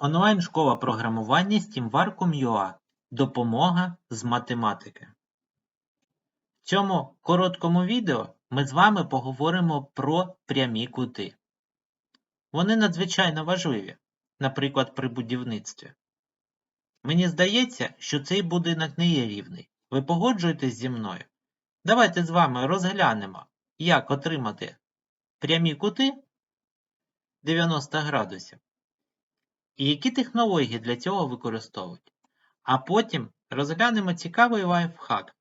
Онлайн-школа програмування SteamVarcum.ua Допомога з математики. В цьому короткому відео ми з вами поговоримо про прямі кути. Вони надзвичайно важливі, наприклад, при будівництві. Мені здається, що цей будинок не є рівний. Ви погоджуєтесь зі мною? Давайте з вами розглянемо, як отримати прямі кути 90 градусів. І які технології для цього використовують. А потім розглянемо цікавий лайфхак,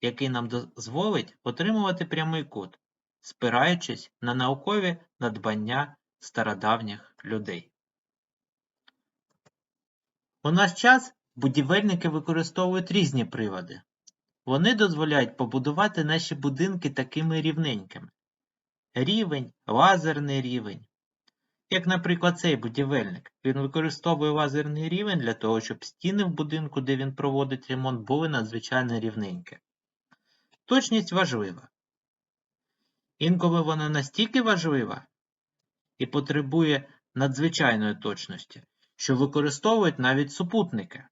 який нам дозволить отримувати прямий кут, спираючись на наукові надбання стародавніх людей. У наш час будівельники використовують різні приводи. Вони дозволяють побудувати наші будинки такими рівненькими. Рівень, лазерний рівень, як, наприклад, цей будівельник. Він використовує лазерний рівень для того, щоб стіни в будинку, де він проводить ремонт, були надзвичайно рівненькі. Точність важлива. Інколи вона настільки важлива і потребує надзвичайної точності, що використовують навіть супутники.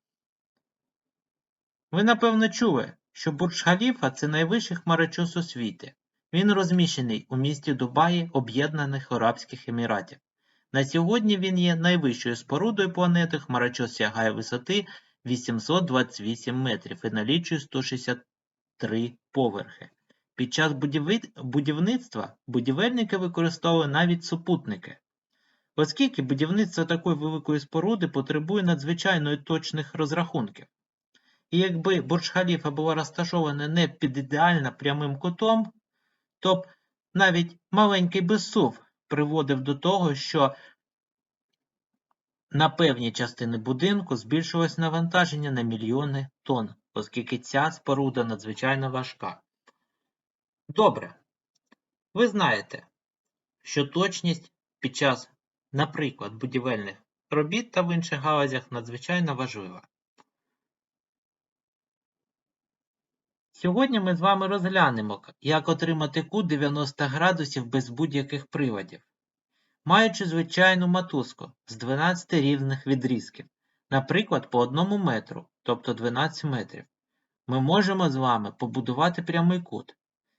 Ви, напевно, чули, що Бурдж-Халіфа – це найвищий хмарочос у світі. Він розміщений у місті Дубаї Об'єднаних Арабських Еміратів. На сьогодні він є найвищою спорудою планети, хмарочос сягає висоти 828 метрів і налічує 163 поверхи. Під час будівництва будівельники використовували навіть супутники. Оскільки будівництво такої великої споруди потребує надзвичайно точних розрахунків. І якби Бурдж-Халіфа була розташована не під ідеально прямим кутом, то навіть маленький безсув приводив до того, що на певні частини будинку збільшилось навантаження на мільйони тонн, оскільки ця споруда надзвичайно важка. Добре. Ви знаєте, що точність під час, наприклад, будівельних робіт та в інших галузях надзвичайно важлива. Сьогодні ми з вами розглянемо, як отримати кут 90 градусів без будь-яких приводів. Маючи звичайну мотузку з 12 рівних відрізків, наприклад, по 1 метру, тобто 12 метрів, ми можемо з вами побудувати прямий кут.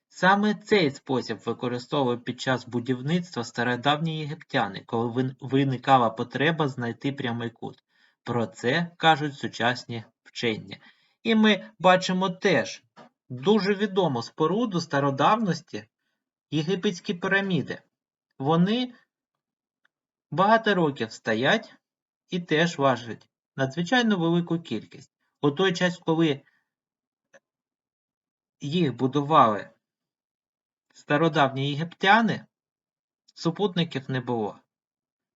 Саме цей спосіб використовують під час будівництва стародавні єгиптяни, коли виникала потреба знайти прямий кут. Про це кажуть сучасні вчення. І ми бачимо теж дуже відому споруду стародавності єгипетські піраміди. Вони багато років стоять і теж важать надзвичайно велику кількість. У той час, коли їх будували стародавні єгиптяни, супутників не було,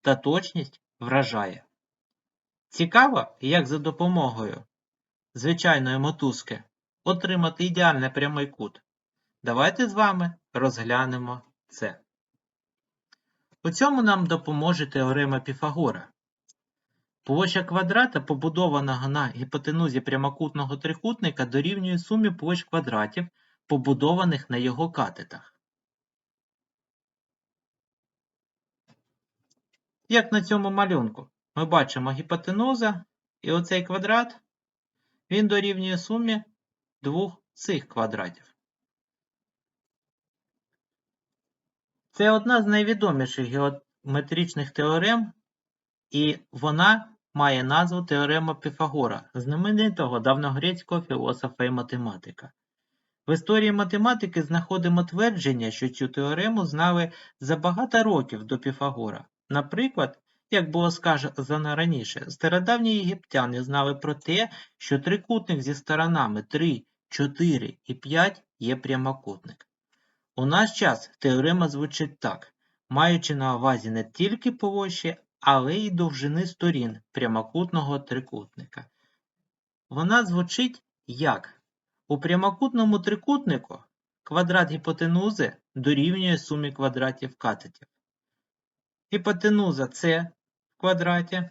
та точність вражає. Цікаво, як за допомогою звичайної мотузки отримати ідеальний прямий кут. Давайте з вами розглянемо це. У цьому нам допоможе теорема Піфагора. Площа квадрата, побудованого на гіпотенузі прямокутного трикутника, дорівнює сумі площ квадратів, побудованих на його катетах. Як на цьому малюнку, ми бачимо гіпотенуза і оцей квадрат, він дорівнює сумі двох цих квадратів. Це одна з найвідоміших геометричних теорем, і вона має назву теорема Піфагора, знаменитого давньогрецького філософа і математика. В історії математики знаходимо твердження, що цю теорему знали за багато років до Піфагора. Наприклад, як було сказано раніше, стародавні єгиптяни знали про те, що трикутник зі сторонами 3, 4 і 5 є прямокутник. У наш час теорема звучить так, маючи на увазі не тільки площі, але й довжини сторін прямокутного трикутника. Вона звучить як у прямокутному трикутнику квадрат гіпотенузи дорівнює сумі квадратів катетів. Гіпотенуза С в квадраті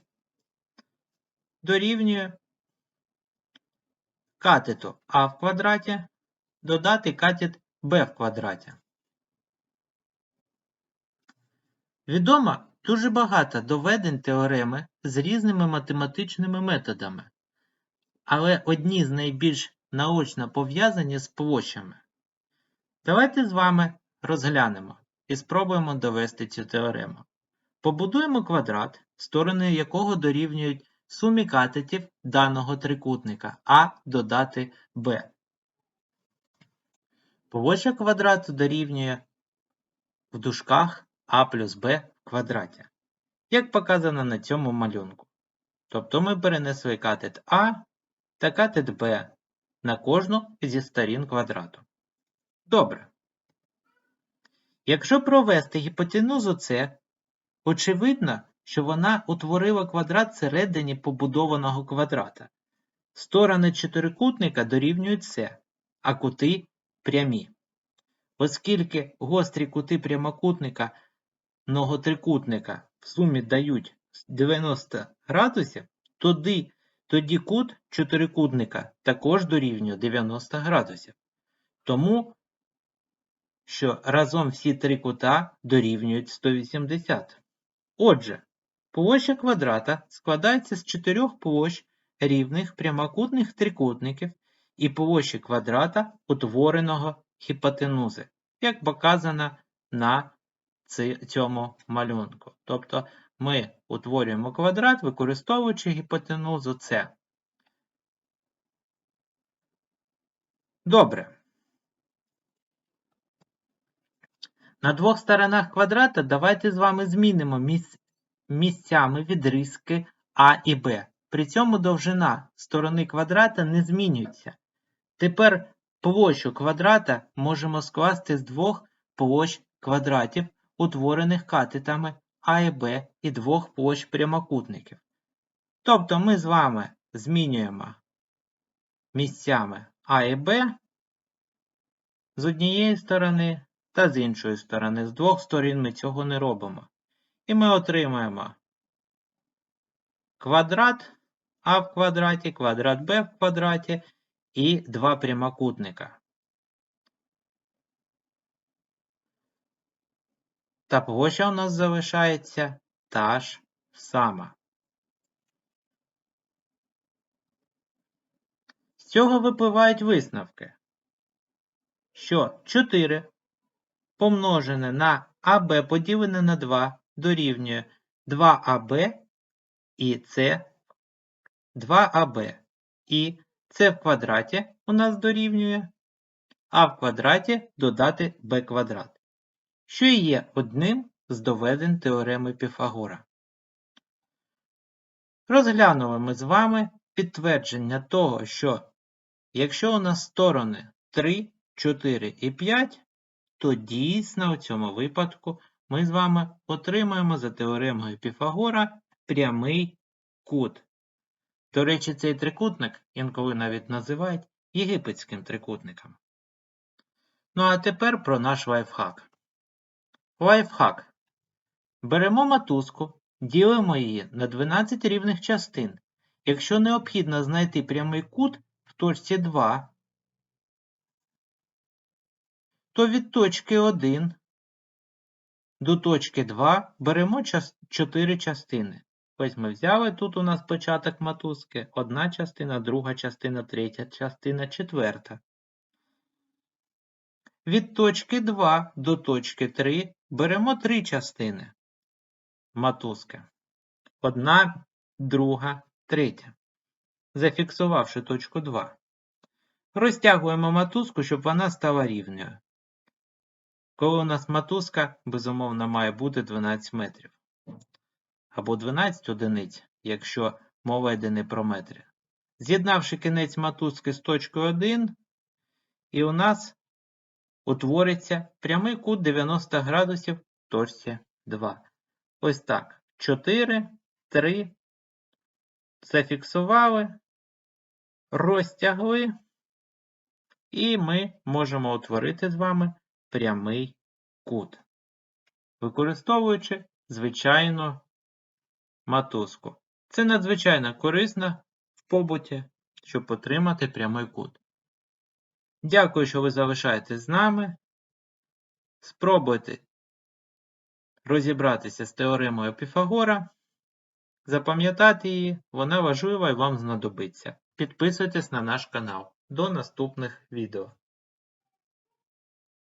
дорівнює катету А в квадраті додати катет b в квадраті. Відомо, дуже багато доведень теореми з різними математичними методами, але одні з найбільш наочно пов'язані з площами. Давайте з вами розглянемо і спробуємо довести цю теорему. Побудуємо квадрат, сторони якого дорівнюють сумі катетів даного трикутника А додати Б. Площа квадрату дорівнює в дужках А плюс Б в квадраті, як показано на цьому малюнку. Тобто ми перенесли катет А та катет Б на кожну зі сторін квадрату. Добре. Якщо провести гіпотенузу С, очевидно, що вона утворила квадрат всередині побудованого квадрата. Сторони чотирикутника дорівнюють С, а кути прямі. Оскільки гострі кути прямокутника многотрикутника в сумі дають 90 градусів, тоді, тоді кут чотирикутника також дорівнює 90 градусів. Тому що разом всі три кута дорівнюють 180. Отже, площа квадрата складається з чотирьох площ рівних прямокутних трикутників і площі квадрата утвореного гіпотенузи, як показано на цьому малюнку. Тобто ми утворюємо квадрат, використовуючи гіпотенузу С. Добре. На двох сторонах квадрата давайте з вами змінимо місць, місцями відрізки А і Б. При цьому довжина сторони квадрата не змінюється. Тепер площу квадрата можемо скласти з двох площ квадратів, утворених катетами А і Б і двох площ прямокутників. Тобто ми з вами змінюємо місцями А і Б з однієї сторони та з іншої сторони. З двох сторін ми цього не робимо. І ми отримаємо квадрат А в квадраті, квадрат Б в квадраті і два прямокутника. Та площа у нас залишається та ж сама. З цього випливають висновки, що 4 помножене на АБ поділене на 2 дорівнює 2АБ і С 2АБ. І С в квадраті у нас дорівнює А в квадраті додати Б квадрат, що і є одним з доведень теореми Піфагора. Розглянули ми з вами підтвердження того, що якщо у нас сторони 3, 4 і 5, то дійсно в цьому випадку ми з вами отримаємо за теоремою Піфагора прямий кут. До речі, цей трикутник інколи навіть називають єгипетським трикутником. Ну а тепер про наш лайфхак. Лайфхак. Беремо матузку, ділимо її на 12 рівних частин. Якщо необхідно знайти прямий кут в точці 2, то від точки 1 до точки 2 беремо 4 частини. Ось ми взяли тут у нас початок мотузки, одна частина, друга частина, третя частина, четверта. Від точки 2 до точки 3 беремо три частини мотузки. Одна, друга, третя. Зафіксувавши точку 2. Розтягуємо мотузку, щоб вона стала рівною. Коли у нас мотузка, безумовно, має бути 12 метрів. Або 12 одиниць, якщо мова йде не про метри. З'єднавши кінець мотузки з точкою 1, і у нас утвориться прямий кут 90 градусів в точці 2. Ось так. 4, 3. Зафіксували, розтягли, і ми можемо утворити з вами прямий кут, використовуючи звичайну матузку. Це надзвичайно корисно в побуті, щоб отримати прямий кут. Дякую, що ви залишаєтесь з нами. Спробуйте розібратися з теоремою Піфагора, запам'ятати її, вона важлива і вам знадобиться. Підписуйтесь на наш канал. До наступних відео.